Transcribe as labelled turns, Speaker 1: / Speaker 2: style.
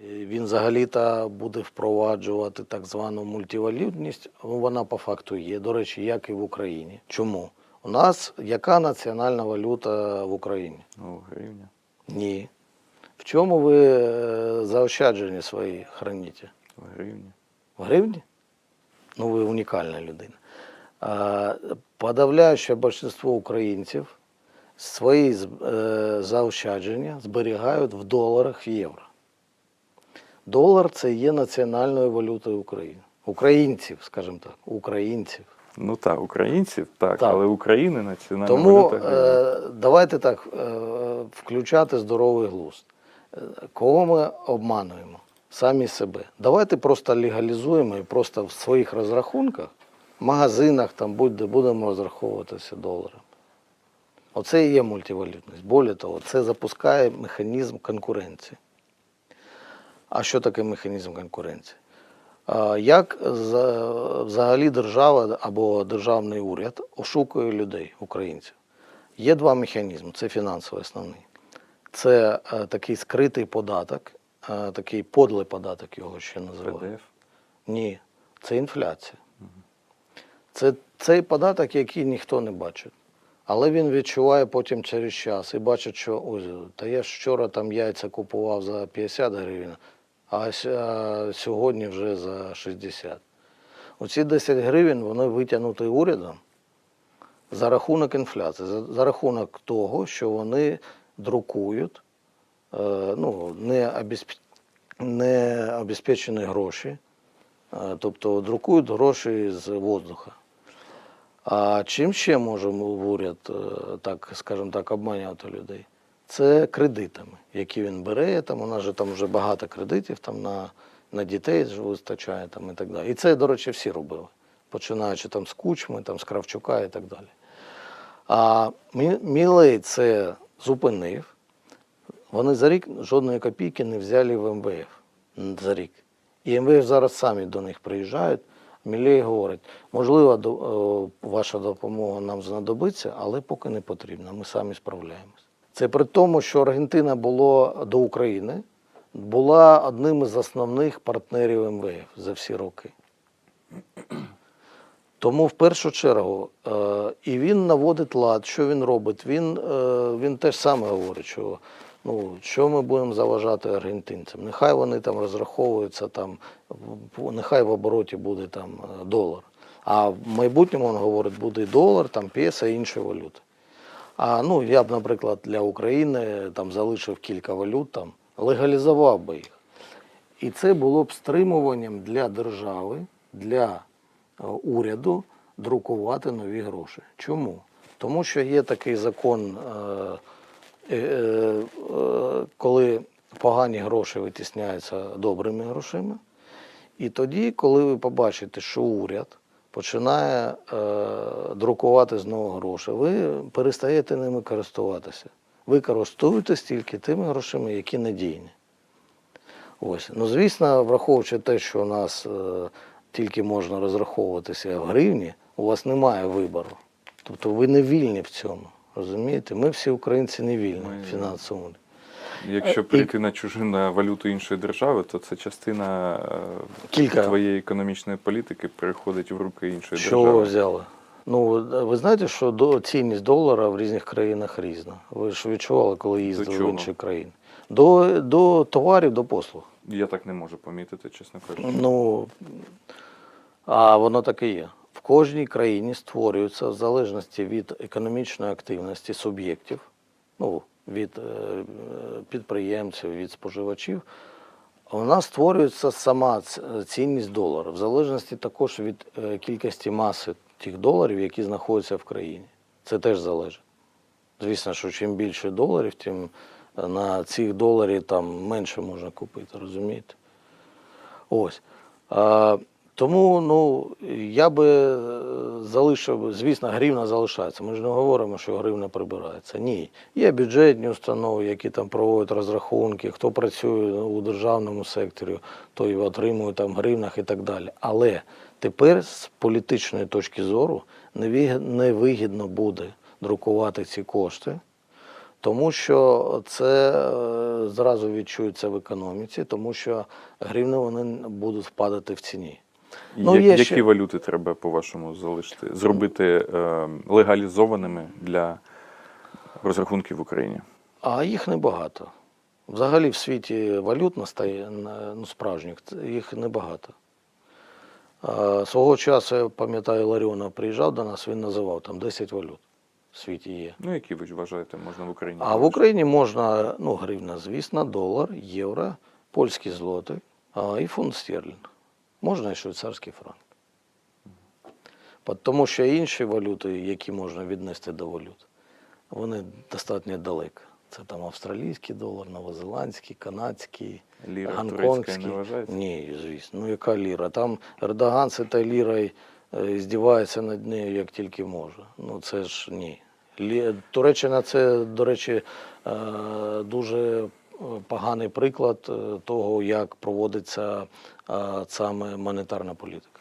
Speaker 1: Він взагалі-то буде впроваджувати так звану мультивалютність. Ну, Вона по факту є. До речі, як і в Україні. Чому? У нас яка національна валюта в Україні?
Speaker 2: Ну, гривня.
Speaker 1: Ні. В чому ви е, заощадження свої храніте?
Speaker 2: В гривні.
Speaker 1: В гривні? Ну, ви унікальна людина. Подавляюче більшість українців свої е, заощадження зберігають в доларах в євро. Долар це є національною валютою України. Українців, скажімо так, українців.
Speaker 2: Ну так, українців, так,
Speaker 1: Так.
Speaker 2: але України національна
Speaker 1: Тому
Speaker 2: валюта гривня.
Speaker 1: е, давайте так е, включати здоровий глузд. Е, Кого ми обмануємо? Самі себе. Давайте просто легалізуємо і просто в своїх розрахунках, в магазинах, там будь-де будемо розраховуватися доларами. Оце і є мультивалютність. Более того, це запускає механізм конкуренції. А що таке механізм конкуренції? Як взагалі держава або державний уряд ошукує людей, українців? Є два механізми. Це фінансовий основний. Це е, такий скритий податок, е, такий подлий податок його ще називають.
Speaker 2: ПДФ.
Speaker 1: Ні, це інфляція. Це цей податок, який ніхто не бачить. Але він відчуває потім через час і бачить, що ось, та я ж вчора там яйця купував за 50 гривень, а сьогодні вже за 60. Оці 10 гривень вони витягнуті урядом за рахунок інфляції, за, рахунок того, що вони друкують е, ну, не, гроші, е, тобто друкують гроші з воздуха. А чим ще може в уряд, е, так, скажімо так, обманювати людей? Це кредитами, які він бере. Там, у нас же там вже багато кредитів там, на, на дітей вистачає там, і так далі. І це, до речі, всі робили, починаючи там, з Кучми, там, з Кравчука і так далі. А Мілей це зупинив. Вони за рік жодної копійки не взяли в МВФ за рік. І МВФ зараз самі до них приїжджають. Мілей говорить, можливо, ваша допомога нам знадобиться, але поки не потрібна. Ми самі справляємось. Це при тому, що Аргентина була до України, була одним із основних партнерів МВФ за всі роки. Тому в першу чергу е, і він наводить лад, що він робить. Він, е, він теж саме говорить, що ну, що ми будемо заважати аргентинцям. Нехай вони там розраховуються, там, нехай в обороті буде там е, долар. А в майбутньому він говорить, буде долар, там пєса і інші валюти. А ну, я б, наприклад, для України там залишив кілька валют, там, легалізував би їх. І це було б стримуванням для держави, для е, уряду друкувати нові гроші. Чому? Тому що є такий закон, е, е, коли погані гроші витісняються добрими грошима. І тоді, коли ви побачите, що уряд починає е, друкувати знову гроші, ви перестаєте ними користуватися. Ви користуєтесь тільки тими грошима, які надійні. Ось. Ну, звісно, враховуючи те, що у нас е, тільки можна розраховуватися в гривні, у вас немає вибору. Тобто ви не вільні в цьому. Розумієте? Ми всі українці не вільні в фінансовому.
Speaker 2: Якщо
Speaker 1: і-
Speaker 2: прийти на чужу на валюту іншої держави, то це частина е,
Speaker 1: Кілька.
Speaker 2: твоєї економічної політики переходить в руки іншої
Speaker 1: Що ви
Speaker 2: держави.
Speaker 1: взяли? Ну, ви знаєте, що до, цінність долара в різних країнах різна. Ви ж відчували, коли їздили в
Speaker 2: чого?
Speaker 1: інші країни. До, до товарів, до послуг.
Speaker 2: Я так не можу помітити, чесно кажучи.
Speaker 1: Ну, а воно так і є. В кожній країні створюються в залежності від економічної активності суб'єктів, ну, від е, підприємців, від споживачів. Нас створюється сама цінність долара, в залежності також від е, кількості маси тих доларів, які знаходяться в країні. Це теж залежить. Звісно, що чим більше доларів, тим е, на цих доларів там менше можна купити, розумієте? Ось. Тому ну, я би е, залишив, звісно, гривна залишається. Ми ж не говоримо, що гривна прибирається. Ні. Є бюджетні установи, які там проводять розрахунки, хто працює у державному секторі, той отримує там гривнах і так далі. Але тепер з політичної точки зору невиг- невигідно буде друкувати ці кошти. Тому що це е, зразу відчується в економіці, тому що гривни вони будуть впадати в ціні. Ну, є
Speaker 2: які
Speaker 1: ще-
Speaker 2: валюти треба, по-вашому, залишити, зробити е, легалізованими для розрахунків в Україні?
Speaker 1: А їх небагато. Взагалі в світі валют настає, ну, справжніх, їх небагато. А, свого часу, я пам'ятаю, Ларіонов приїжджав до нас, він називав там 10 валют в світі є.
Speaker 2: Ну, які ви вважаєте, можна в Україні?
Speaker 1: А в Україні можна, ну, гривна, звісно, долар, євро, польські злоти а, і фунт стерлінг. Можна і швейцарський франк. Тому що інші валюти, які можна віднести до валют, вони достатньо далеко. Це там австралійський долар, новозеландський, канадський,
Speaker 2: Ліра
Speaker 1: гонконгський.
Speaker 2: не вважається?
Speaker 1: Ні, звісно. Ну яка ліра? Там Ердоган з цією лірою е, здівається над нею як тільки може. Ну це ж ні. Туреччина це, до речі, е, дуже поганий приклад е, того, як проводиться е, саме монетарна політика.